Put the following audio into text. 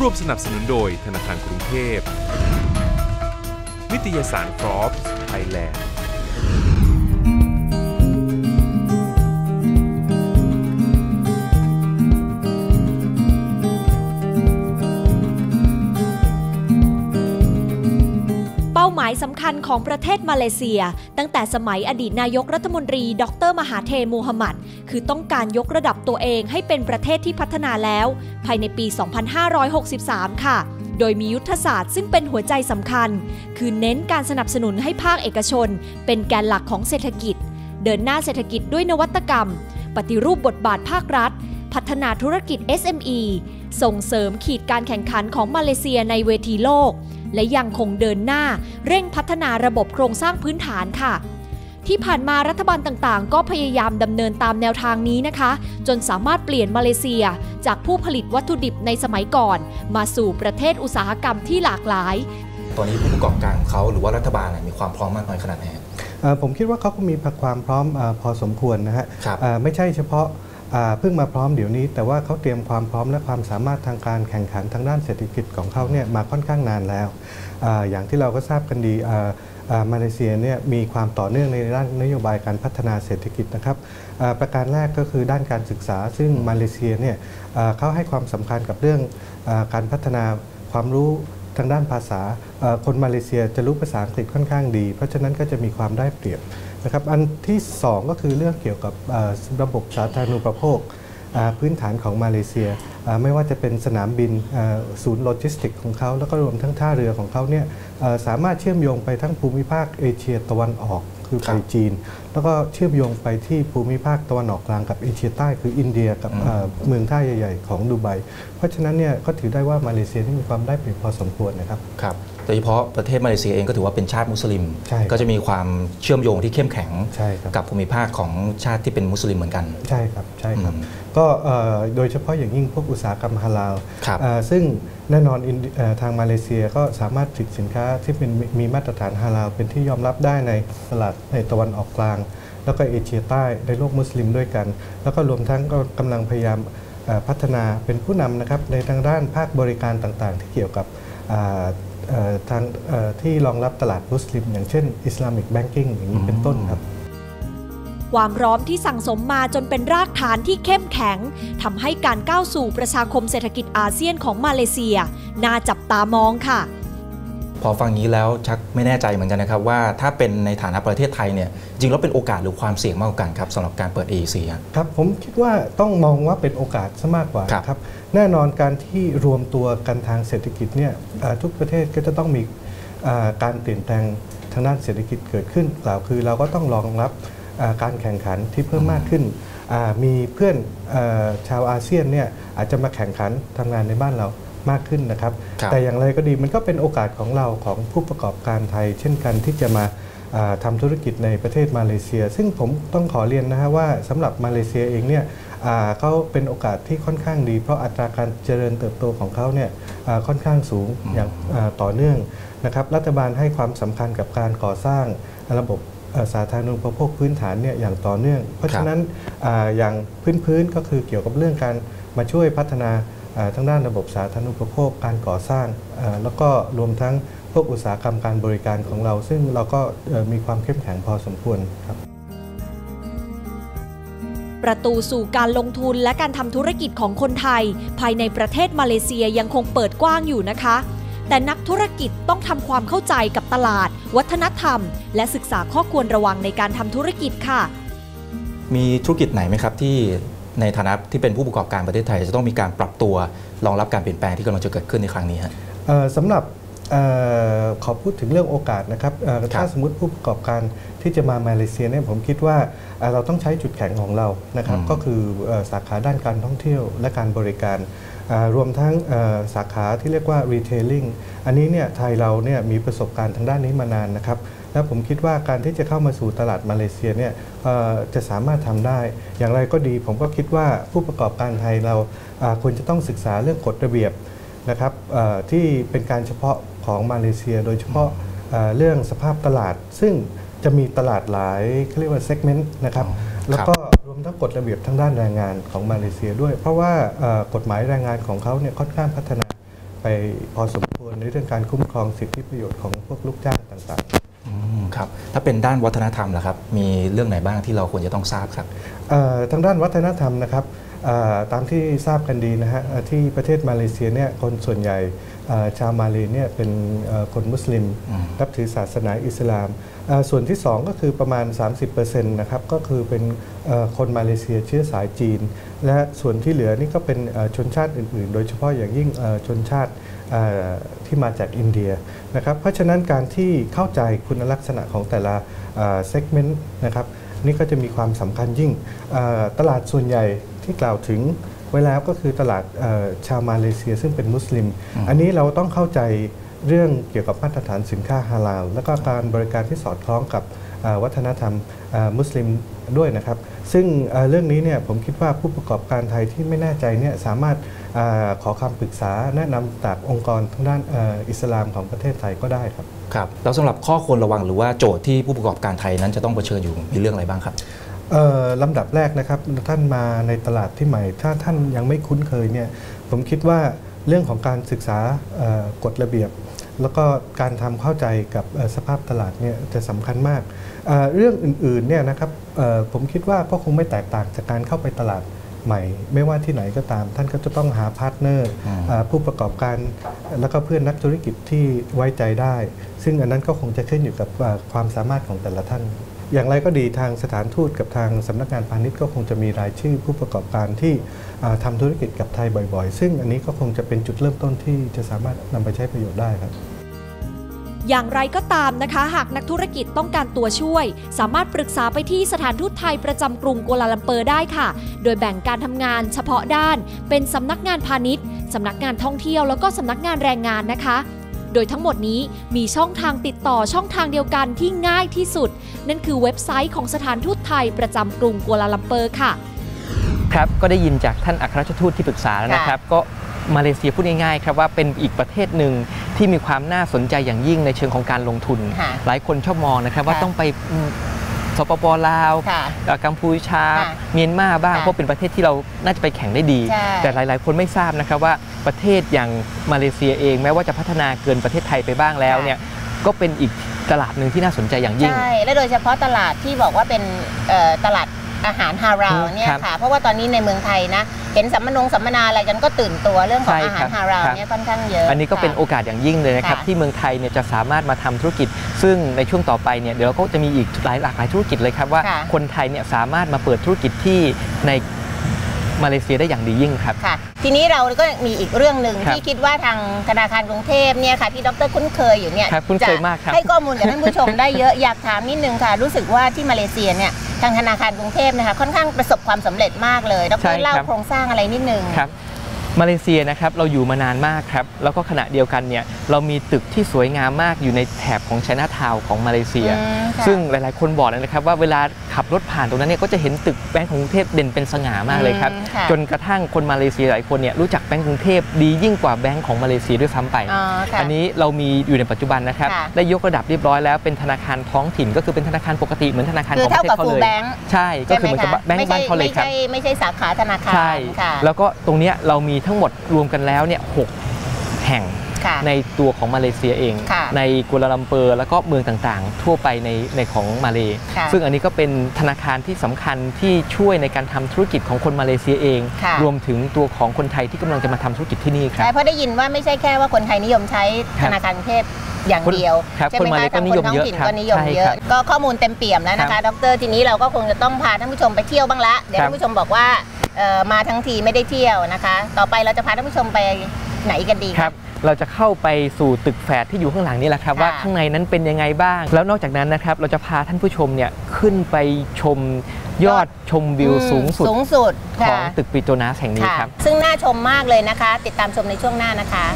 ร่วมสนับสนุนโดยธนาคารกรุงเทพ นิตยสารฟรอปไทยแลนด์ สำคัญของประเทศมาเลเซีย ตั้งแต่สมัยอดีตนายกรัฐมนตรี ดร มหาเทมูฮัมหมัด คือต้องการยกระดับตัวเองให้เป็นประเทศที่พัฒนาแล้ว ภายในปี 2563 ค่ะ โดยมียุทธศาสตร์ซึ่งเป็นหัวใจสำคัญ คือเน้นการสนับสนุนให้ภาคเอกชน เป็นแกนหลักของเศรษฐกิจ เดินหน้าเศรษฐกิจด้วยนวัตกรรม ปฏิรูปบทบาทภาครัฐพัฒนาธุรกิจ SME ส่งเสริมขีดการแข่งขันของมาเลเซียในเวทีโลก และยังคงเดินหน้าเร่งพัฒนาระบบโครงสร้างพื้นฐานค่ะ ที่ผ่านมารัฐบาลต่างๆ ก็พยายามดำเนินตามแนวทางนี้นะคะ จนสามารถเปลี่ยนมาเลเซีย จากผู้ผลิตวัตถุดิบในสมัยก่อน มาสู่ประเทศอุตสาหกรรมที่หลากหลาย ตอนนี้ผู้ประกอบการของเขาหรือว่ารัฐบาลเนี่ยมีความพร้อมมากน้อยขนาดไหนฮะเอ่อผมคิดว่าเขาก็มีความพร้อมเออพอสมควรนะฮะครับเอ่อไม่ใช่เฉพาะอ่า เพิ่งมาพร้อมเดี๋ยวนี้ แต่ว่าเขาเตรียมความพร้อมและความสามารถทางการแข่งขันทางด้านเศรษฐกิจของเขาเนี่ยมาค่อนข้างนานแล้วออย่างที่เราก็ทราบกันดีมาเลเซียเนี่ยมีความต่อเนื่องในด้านนโยบายการพัฒนาเศรษฐกิจนะครับประการแรกก็คือด้านการศึกษา ซึ่งมาเลเซียเนี่ยเขาให้ความสำคัญกับเรื่องอการพัฒนาความรู้ทางด้านภาษาคนมาเลเซียจะรู้ภาษาอังกฤษค่อนข้างดี เพราะฉะนั้นก็จะมีความได้เปรียบ นะครับอันที่ 2 ก็คือเรื่องเกี่ยวกับเอ่อระบบสาธารณูปโภคอ่าพื้นฐานของมาเลเซียอ่าไม่ว่าจะเป็นสนามบินอ่าศูนย์โลจิสติกของเขา แล้วก็รวมทั้งท่าเรือของเขาเนี่ยเอ่อสามารถเชื่อมโยงไปทั้งภูมิภาคเอเชียตะวันออกคือครัไปบจีน แล้วก็เชื่อมโยงไปที่ภูมิภาคตะวันออกกลางกับเอเชียใต้คืออินเดียกับอืมเอ่อเมืองท่าใหญ่ ๆ ของดูไบเพราะฉะนั้นเนี่ยก็ถือได้ว่ามาเลเซียนี่มีความได้เปรียบพอสมควรนะครับครับ โดยเฉพาะประเทศมาเลเซียเองก็ถือว่าเป็นชาติมุสลิมใช่ครับก็จะมีความเชื่อมโยงที่เข้มแข็งใช่ครับกับภูมิภาคของชาติที่เป็นมุสลิมเหมือนกัน ใช่ครับใช่ครับอืมก็เอ่อโดยเฉพาะอย่างยิ่งพวกอุตสาหกรรมฮาลาลครับเอ่อซึ่งแน่นอนอินเดียเอ่อทางมาเลเซียก็สามารถผลิตสินค้าที่เป็นมีมีมาตรฐานฮาลาลเป็นที่ยอมรับได้ในตลาดในตะวันออกกลาง แล้วก็เอเชียใต้ในโลกมุสลิมด้วยกัน แล้วก็รวมทั้งก็กำลังพยายามเอ่อพัฒนาเป็นผู้นำนะครับในทางด้านภาคบริการต่างๆ ที่เกี่ยวกับอ่าเอ่อ ทางเอ่อที่รองรับตลาดมุสลิม อย่างเช่นอิสลามิกแบงกิ้งอย่างนี้เป็นต้นครับ ความพร้อมที่สั่งสมมาจนเป็นรากฐานที่เข้มแข็งทำให้การก้าวสู่ประชาคมเศรษฐกิจอาเซียนของมาเลเซีย น่าจับตามองค่ะ พอฟังนี้แล้วชักไม่แน่ใจเหมือนกันนะครับว่าถ้าเป็นในฐานะประเทศไทยเนี่ยจริงแล้วเป็นโอกาสหรือความเสี่ยงมากกว่ากันครับสำหรับการเปิด AEC ฮะครับผมคิดว่าต้องมองว่าเป็นโอกาสซะมากกว่าครับนะครับแน่นอนการที่รวมตัวกันทางเศรษฐกิจเนี่ยเอ่อทุกประเทศก็จะต้องมีเอ่อการเปลี่ยนแปลงทางด้านเศรษฐกิจเกิดขึ้นกล่าวคือเราก็ต้องรองรับเอ่อการแข่งขันที่เพิ่มมากขึ้นอ่ามีเพื่อนเอ่อชาวอาเซียนเนี่ยอาจจะมาแข่งขันทำงานในบ้านเรา มากขึ้นนะครับครับ แต่อย่างไรก็ดีมันก็เป็นโอกาสของเราของผู้ประกอบการไทย เช่นกันที่จะมาอ่าทำธุรกิจในประเทศมาเลเซีย ซึ่งผมต้องขอเรียนนะฮะว่าสำหรับมาเลเซียเองเนี่ยอ่าเขาเป็นโอกาสที่ค่อนข้างดี เพราะอัตราการเจริญเติบโตของเขาเนี่ยอ่าค่อนข้างสูงอย่างอ่าต่อเนื่องนะครับรัฐบาลให้ความสำคัญกับการก่อสร้างระบบเอ่อสาธารณูปโภคพื้นฐานเนี่ยอย่างต่อเนื่อง เพราะฉะนั้นอาอย่างพื้นๆก็คือเกี่ยวกับเรื่องการมาช่วยพัฒนาอ่า ทั้งด้านระบบสาธารณูปโภคการก่อสร้างอ่าแล้วก็รวมทั้งพวกอุตสาหกรรมการบริการของเรา ซึ่งเราก็เอ่อมีความเข้มแข็งพอสมควรครับ ประตูสู่การลงทุนและการทำธุรกิจของคนไทย ภายในประเทศมาเลเซียยังคงเปิดกว้างอยู่นะคะ แต่นักธุรกิจต้องทำความเข้าใจกับตลาด วัฒนธรรม และศึกษาข้อควรระวังในการทำธุรกิจค่ะ มีธุรกิจไหนไหมครับที่ ในฐานะที่เป็นผู้ประกอบการประเทศไทย จะต้องมีการปรับตัวรองรับการเปลี่ยนแปลงที่กำลังจะเกิดขึ้นในครั้งนี้ฮะเอ่อสำหรับเออขอพูดถึงเรื่องโอกาสนะครับเอ่อถ้าสมมติผู้ประกอบการที่จะมามาเลเซียเนี่ยผมคิดว่าเอ่อเราต้องใช้จุดแข็งของเรานะครับอืมก็คือเอ่อสาขาด้านการท่องเที่ยวและการบริการอ่า รวมทั้งเอ่อสาขาที่เรียกว่า retailing อันนี้เนี่ยไทยเราเนี่ยมีประสบการณ์ทางด้านนี้มานานนะครับและผมคิดว่าการที่จะเข้ามาสู่ตลาดมาเลเซียเนี่ยเอ่อจะสามารถทำได้ อย่างไรก็ดีผมก็คิดว่าผู้ประกอบการไทยเราอ่าควรจะต้องศึกษาเรื่องกฎระเบียบนะครับเอ่อที่เป็นการเฉพาะของมาเลเซีย โดยเฉพาะเอ่อเรื่องสภาพตลาด ซึ่งจะมีตลาดหลายเขาเรียกว่าเซกเมนต์นะครับอ๋อแล้วก็รว มทั้งกฎระเบียบทั้งด้านแรงงานของมาเลเซียด้วย เพราะว่ากฎหมายแรงงานของเขาเนี่ยค่อนข้างพัฒนาไปพอสมควรในเรื่องการคุ้มครองสิทธิประโยชน์ของพวกลูกจ้างต่างๆ ครับ ถ้าเป็นด้านวัฒนธรรมล่ะครับ มีเรื่องไหนบ้างที่เราควรจะต้องทราบครับเอ่อทางด้านวัฒนธรรมนะครับเอ่อตามที่ทราบกันดีนะฮะเอ่อที่ประเทศมาเลเซียเนี่ยคนส่วนใหญ่เอ่อชาวมาเลเนี่ยเป็นเอ่อคนมุสลิมอืมนับถือศาสนาอิสลามเอ่อส่วนที่ 2 ก็คือประมาณ 30%นะครับก็คือเป็นเอ่อคนมาเลเซียเชื้อสายจีน และส่วนที่เหลือนี่ก็เป็นเอ่อชนชาติอื่น ๆ โดยเฉพาะอย่างยิ่งเอ่อชนชาติเอ่อที่มาจากอินเดีย นะครับเพราะฉะนั้นการที่เข้าใจคุณลักษณะของแต่ละเซกเมนต์นะครับนี่ก็จะมีความสำคัญยิ่งเอ่อตลาดส่วนใหญ่ที่กล่าวถึงไว้แล้วก็คือตลาดเอ่อชาวมาเลเซียซึ่งเป็นมุสลิม อันนี้เราต้องเข้าใจเรื่องเกี่ยวกับมาตรฐานสินค้าฮาลาล และก็การบริการที่สอดคล้องกับเอ่อวัฒนธรรมเอ่อมุสลิม ด้วยนะครับ ซึ่งเอ่อเรื่องนี้เนี่ยผมคิดว่าผู้ประกอบการไทยที่ไม่แน่ใจเนี่ยสามารถเออขอคำปรึกษาแนะนำจากองค์กรทางด้านเอ่ออิสลามของประเทศไทยก็ได้ครับครับแล้วสำหรับข้อควรระวังหรือว่าโจทย์ที่ผู้ประกอบการไทยนั้นจะต้องเผชิญอยู่มีเรื่องอะไรบ้างครับเอ่อลำดับแรกนะครับท่านมาในตลาดที่ใหม่ ถ้าท่านยังไม่คุ้นเคยเนี่ยผมคิดว่าเรื่องของการศึกษาเอ่อกฎระเบียบ แล้วก็การทำเข้าใจกับเอ่อสภาพตลาดเนี่ยจะสำคัญมากเอ่อเรื่องอื่นๆเนี่ยนะครับเอ่อผมคิดว่าก็คงไม่แตกต่างจากการเข้าไปตลาดใหม่ ไม่ว่าที่ไหนก็ตาม ท่านก็จะต้องหาพาร์ทเนอร์อืมเอ่อผู้ประกอบการ แล้วก็เพื่อนนักธุรกิจที่ไว้ใจได้ ซึ่งอันนั้นก็คงจะขึ้นอยู่กับเอ่อความสามารถของแต่ละท่าน อย่างไรก็ดีทางสถานทูตกับทางสำนักงานพาณิชย์ก็คงจะมีรายชื่อผู้ประกอบการที่อ่าทำธุรกิจกับไทยบ่อยๆ ซึ่งอันนี้ก็คงจะเป็นจุดเริ่มต้นที่จะสามารถนำไปใช้ประโยชน์ได้ครับอย่างไรก็ตามนะคะ หากนักธุรกิจต้องการตัวช่วย สามารถปรึกษาไปที่สถานทูตไทยประจำกรุงกัวลาลัมเปอร์ได้ค่ะ โดยแบ่งการทำงานเฉพาะด้าน เป็นสำนักงานพาณิชย์สำนักงานท่องเที่ยวแล้วก็สำนักงานแรงงานนะคะ ดยทั้งหมดนี้มีช่องทางติดต่อช่องทางเดียวกันที่ง่ายที่สุด นั่นคือเว็บไซต์ของสถานทูตไทยประจำกรุงกัวลาลัมเปอร์ค่ะ ครับก็ได้ยินจากท่านอัครราชทูตที่ปรึกษาแล้วนะครับ ก็มาเลเซียพูดง่ายๆครับว่าเป็นอีกประเทศหนึ่งที่มีความน่าสนใจอย่างยิ่งในเชิงของการลงทุนค่ะหลายคนชอบมองนะครับว่าค่ะต้องไปอืม สปปลาวค่ะเอ่อกัมพูชาค่ะเมียนมาบ้างค่ะเพราะเป็นประเทศที่เราน่าจะไปแข่งได้ดีใช่แต่หลาย ๆ คนไม่ทราบนะครับว่าประเทศอย่างมาเลเซียเอง แม้ว่าจะพัฒนาเกินประเทศไทยไปบ้างแล้วเนี่ยก็เป็นอีกตลาดหนึ่งที่น่าสนใจอย่างยิ่ง ใช่ และโดยเฉพาะตลาดที่บอกว่าเป็นเอ่อตลาด อาหารฮาราวเนี่ยครับค่ะ เพราะว่าตอนนี้ในเมืองไทยนะ เห็นสัมมนงสัมมนาอะไรกันก็ตื่นตัวเรื่องของใช่อาหารครับฮาราวครับเนี่ยค่อนข้างเยอะ อันนี้ก็เป็นค่ะโอกาสอย่างยิ่งเลยนะครับค่ะที่เมืองไทยเนี่ยจะสามารถมาทำธุรกิจ ซึ่งในช่วงต่อไปเนี่ยเดี๋ยวเราก็จะมีอีกหลายหลากหลายธุรกิจเลยครับว่าค่ะคนไทยเนี่ยสามารถมาเปิดธุรกิจที่ในมาเลเซียได้อย่างดียิ่งครับค่ะ ทีนี้เราก็มีอีกเรื่องหนึ่งครับที่คิดว่าทางธนาคารกรุงเทพเนี่ยค่ะที่ดรคุ้นเคยอยู่เนี่ยครับคุ้นเคยจะมากครับให้ข้อมูลกับท่านผู้ชมได้เยอะอยากถามนิดนึงค่ะ รู้สึกว่าที่มาเลเซียเนี่ย ทางธนาคารกรุงเทพนะคะค่อนข้างประสบความสำเร็จมากเลยดใช่รครับ เล่าโครงสร้างอะไรนิดนึง ครับ มาเลเซียนะครับเราอยู่มานานมากครับแล้วก็ขณะเดียวกันเนี่ยเรามีตึกที่สวยงามมากอยู่ในแถบของไชน่าทาวน์ของมาเลเซียอืมค่ะซึ่งหลายๆ คนบอกเลยนะครับว่าเวลาขับรถผ่านตรงนั้นเนี่ยก็จะเห็นตึกแบงก์ของกรุงเทพเด่นเป็นสง่ามากเลยครับอืมค่ะจนกระทั่งคนมาเลเซียหลายคนเนี่ยรู้จักแบงก์กรุงเทพดียิ่งกว่าแบงก์ของมาเลเซียด้วยซ้ำไปอ๋อค่ะอันนี้เรามีอยู่ในปัจจุบันนะครับค่ะได้ยกระดับเรียบร้อยแล้วเป็นธนาคารท้องถิ่นก็คือเป็นธนาคารปกติเหมือนธนาคารคือของประเทศเท่ากับเขาเลย full bank ใช่ก็คือเหมือนกับแบงก์บ้านเขาเลยครับไม่ใช่ไม่ใช่สาขาธนาคารใช่ค่ะแล้วก็ตรงเนี้ยเรามีทั้งหมดรวมกันแล้วเนี่ยหกแห่งค่ะในตัวของมาเลเซียเองค่ะในกัวลาลัมเปอร์แล้วก็เมืองต่างๆ ทั่วไปในในของมาเลค่ะซึ่งอันนี้ก็เป็นธนาคารที่สำคัญที่ช่วยในการทำธุรกิจของคนมาเลเซียเองค่ะรวมถึงตัวของคนไทยที่กำลังจะมาทำธุรกิจที่นี่ครับใช่เพราะได้ยินว่าไม่ใช่แค่ว่าคนไทยนิยมใช้ธนาคารกรุงเทพอย่างเดียวครับใช่ไหคนมมาเลคะก็ทางนิคยนมท้องเยอะถิ่นครับก็นิยมใช่เยครัอะบก็ข้อมูลเต็มเปี่ยมแล้วนะคะ ดร ทีนี้เราก็คงจะต้องพาท่านผู้ชมไปเที่ยวบ้างละ เดี๋ยวครับท่านผู้ชมบอกว่าเอ่อ มาทั้งทีไม่ได้เที่ยวนะคะ ต่อไปเราจะพาท่านผู้ชมไปไหนกันดีครับ เราจะเข้าไปสู่ตึกแฝดที่อยู่ข้างหลังนี่แหละครับค่ะว่าข้างในนั้นเป็นยังไงบ้าง แล้วนอกจากนั้นนะครับ เราจะพาท่านผู้ชมเนี่ยขึ้นไปชมยอดชมวิวอืมสูงสุดสูงสุดของค่ะตึกปิโตนัสแห่งนี้ค่ะครับ ซึ่งน่าชมมากเลยนะคะ ติดตามชมในช่วงหน้านะคะ